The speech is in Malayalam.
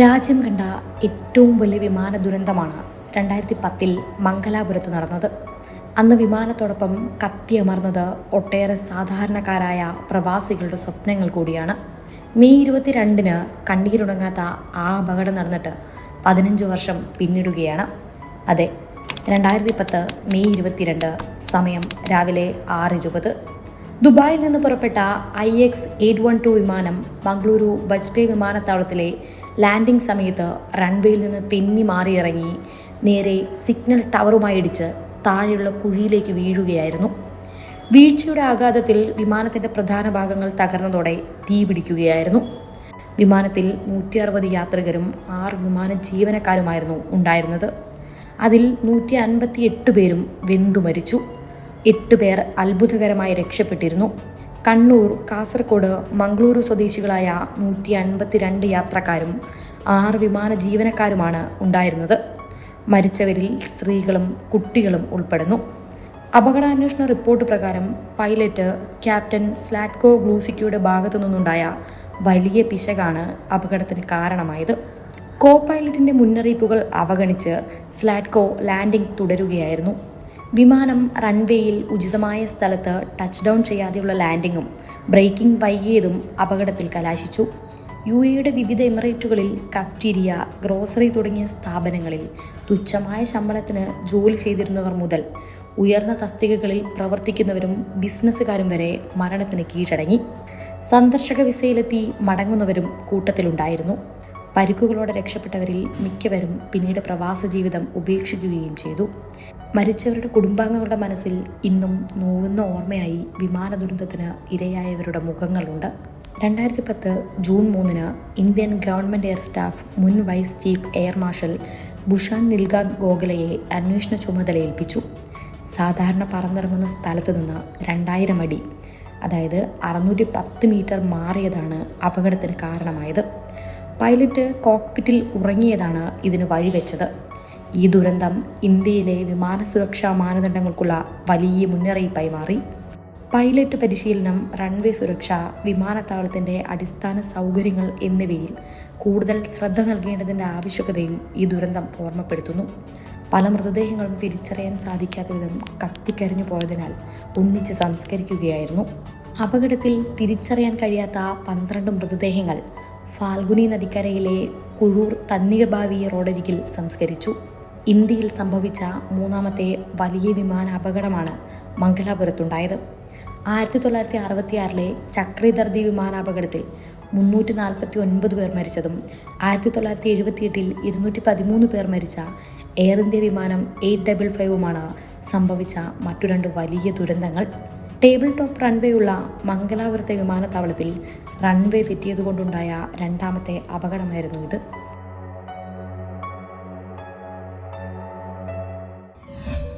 രാജ്യം കണ്ട ഏറ്റവും വലിയ വിമാന ദുരന്തമാണ് രണ്ടായിരത്തി പത്തിൽ മംഗലാപുരത്ത് നടന്നത്. അന്ന് വിമാനത്തോടൊപ്പം കത്തിയമർന്നത് ഒട്ടേറെ സാധാരണക്കാരായ പ്രവാസികളുടെ സ്വപ്നങ്ങൾ കൂടിയാണ്. മെയ് ഇരുപത്തിരണ്ടിന് കണ്ണീരുണങ്ങാത്ത ആ അപകടം നടന്നിട്ട് പതിനഞ്ച് വർഷം പിന്നിടുകയാണ്. അതെ രണ്ടായിരത്തി പത്ത് മെയ് ഇരുപത്തിരണ്ട് സമയം രാവിലെ ആറ് ഇരുപത് ദുബായിൽ നിന്ന് പുറപ്പെട്ട I X eight one two വിമാനം മംഗളൂരു ബജ്പേ വിമാനത്താവളത്തിലെ ലാൻഡിംഗ് സമയത്ത് റൺവേയിൽ നിന്ന് തെന്നി മാറിയിറങ്ങി നേരെ സിഗ്നൽ ടവറുമായി ഇടിച്ച് താഴെയുള്ള കുഴിയിലേക്ക് വീഴുകയായിരുന്നു. വീഴ്ചയുടെ ആഘാതത്തിൽ വിമാനത്തിന്റെ പ്രധാന ഭാഗങ്ങൾ തകർന്നതോടെ തീ പിടിക്കുകയായിരുന്നു. വിമാനത്തിൽ നൂറ്റി അറുപത് യാത്രികരും ആറ് വിമാന ജീവനക്കാരുമായിരുന്നു ഉണ്ടായിരുന്നത്. അതിൽ നൂറ്റി അൻപത്തി എട്ട് പേരും വെന്തു മരിച്ചു. എട്ട് പേർ അത്ഭുതകരമായി രക്ഷപ്പെട്ടിരുന്നു. കണ്ണൂർ കാസർഗോഡ് മംഗളൂരു സ്വദേശികളായ നൂറ്റി അൻപത്തിരണ്ട് യാത്രക്കാരും ആറ് വിമാന ജീവനക്കാരുമാണ് ഉണ്ടായിരുന്നത്. മരിച്ചവരിൽ സ്ത്രീകളും കുട്ടികളും ഉൾപ്പെടുന്നു. അപകടാന്വേഷണ റിപ്പോർട്ട് പ്രകാരം പൈലറ്റ് ക്യാപ്റ്റൻ സ്ലാറ്റ്കോ ഗ്ലൂസിക്കയുടെ ഭാഗത്തു നിന്നുണ്ടായ വലിയ പിശകാണ് അപകടത്തിന് കാരണമായത്. കോ പൈലറ്റിന്റെ മുന്നറിയിപ്പുകൾ അവഗണിച്ച് സ്ലാറ്റ്കോ ലാൻഡിംഗ് തുടരുകയായിരുന്നു. വിമാനം റൺവേയിൽ ഉചിതമായ സ്ഥലത്ത് ടച്ച് ഡൗൺ ചെയ്യാതെയുള്ള ലാൻഡിങ്ങും ബ്രേക്കിംഗ് വൈകിയതും അപകടത്തിൽ കലാശിച്ചു. യു എയുടെ വിവിധ എമിറേറ്റുകളിൽ കഫ്റ്റീരിയ ഗ്രോസറി തുടങ്ങിയ സ്ഥാപനങ്ങളിൽ തുച്ഛമായ ശമ്പളത്തിന് ജോലി ചെയ്തിരുന്നവർ മുതൽ ഉയർന്ന തസ്തികകളിൽ പ്രവർത്തിക്കുന്നവരും ബിസിനസ്സുകാരും വരെ മരണത്തിന് കീഴടങ്ങി. സന്ദർശക വിസയിലെത്തി മടങ്ങുന്നവരും കൂട്ടത്തിലുണ്ടായിരുന്നു. പരിക്കുകളോടെ രക്ഷപ്പെട്ടവരിൽ മിക്കവരും പിന്നീട് പ്രവാസ ജീവിതം ഉപേക്ഷിക്കുകയും ചെയ്തു. മരിച്ചവരുടെ കുടുംബാംഗങ്ങളുടെ മനസ്സിൽ ഇന്നും നോവുന്ന ഓർമ്മയായി വിമാന ദുരന്തത്തിന് ഇരയായവരുടെ മുഖങ്ങളുണ്ട്. രണ്ടായിരത്തി പത്ത് ജൂൺ മൂന്നിന് ഇന്ത്യൻ ഗവൺമെന്റ് എയർ സ്റ്റാഫ് മുൻ vice chief air marshal Bhushan Nilkanth ഗോഖലയെ അന്വേഷണ ചുമതല ഏൽപ്പിച്ചു. സാധാരണ പറന്നിറങ്ങുന്ന സ്ഥലത്ത് നിന്ന് രണ്ടായിരം അടി അതായത് അറുന്നൂറ്റി പത്ത് മീറ്റർ മാറിയതാണ് അപകടത്തിന് കാരണമായത്. പൈലറ്റ് കോക്പിറ്റിൽ ഉറങ്ങിയതാണ് ഇതിന് വഴിവെച്ചത്. ഈ ദുരന്തം ഇന്ത്യയിലെ വിമാന സുരക്ഷാ മാനദണ്ഡങ്ങൾക്കുള്ള വലിയ മുന്നറിയിപ്പായി മാറി. പൈലറ്റ് പരിശീലനം റൺവേ സുരക്ഷ വിമാനത്താവളത്തിന്റെ അടിസ്ഥാന സൗകര്യങ്ങൾ എന്നിവയിൽ കൂടുതൽ ശ്രദ്ധ നൽകേണ്ടതിന്റെ ആവശ്യകതയും ഈ ദുരന്തം ഓർമ്മപ്പെടുത്തുന്നു. പല മൃതദേഹങ്ങളും തിരിച്ചറിയാൻ സാധിക്കാത്ത വിധം കത്തിക്കരിഞ്ഞു പോയതിനാൽ ഒന്നിച്ച് സംസ്കരിക്കുകയായിരുന്നു. അപകടത്തിൽ തിരിച്ചറിയാൻ കഴിയാത്ത പന്ത്രണ്ട് മൃതദേഹങ്ങൾ ഫാൽഗുനി നദിക്കരയിലെ കുഴൂർ തണ്ണീർബാവി റോഡരികിൽ സംസ്കരിച്ചു. ഇന്ത്യയിൽ സംഭവിച്ച മൂന്നാമത്തെ വലിയ വിമാന അപകടമാണ് മംഗലാപുരത്തുണ്ടായത്. ആയിരത്തി തൊള്ളായിരത്തി അറുപത്തിയാറിലെ ചക്രിദർദി വിമാനാപകടത്തിൽ മുന്നൂറ്റി നാൽപ്പത്തി ഒൻപത് പേർ മരിച്ചതും ആയിരത്തി തൊള്ളായിരത്തി എഴുപത്തിയെട്ടിൽ ഇരുന്നൂറ്റി പതിമൂന്ന് പേർ മരിച്ച എയർ ഇന്ത്യ വിമാനം എയ്റ്റ് ഡബിൾ ഫൈവുമാണ് സംഭവിച്ച മറ്റു രണ്ട് വലിയ ദുരന്തങ്ങൾ. ടേബിൾ ടോപ്പ് റൺവേ ഉള്ള മംഗലാപുരത്തെ വിമാനത്താവളത്തിൽ റൺവേ തെറ്റിയതുകൊണ്ടുണ്ടായ രണ്ടാമത്തെ അപകടമായിരുന്നു ഇത്.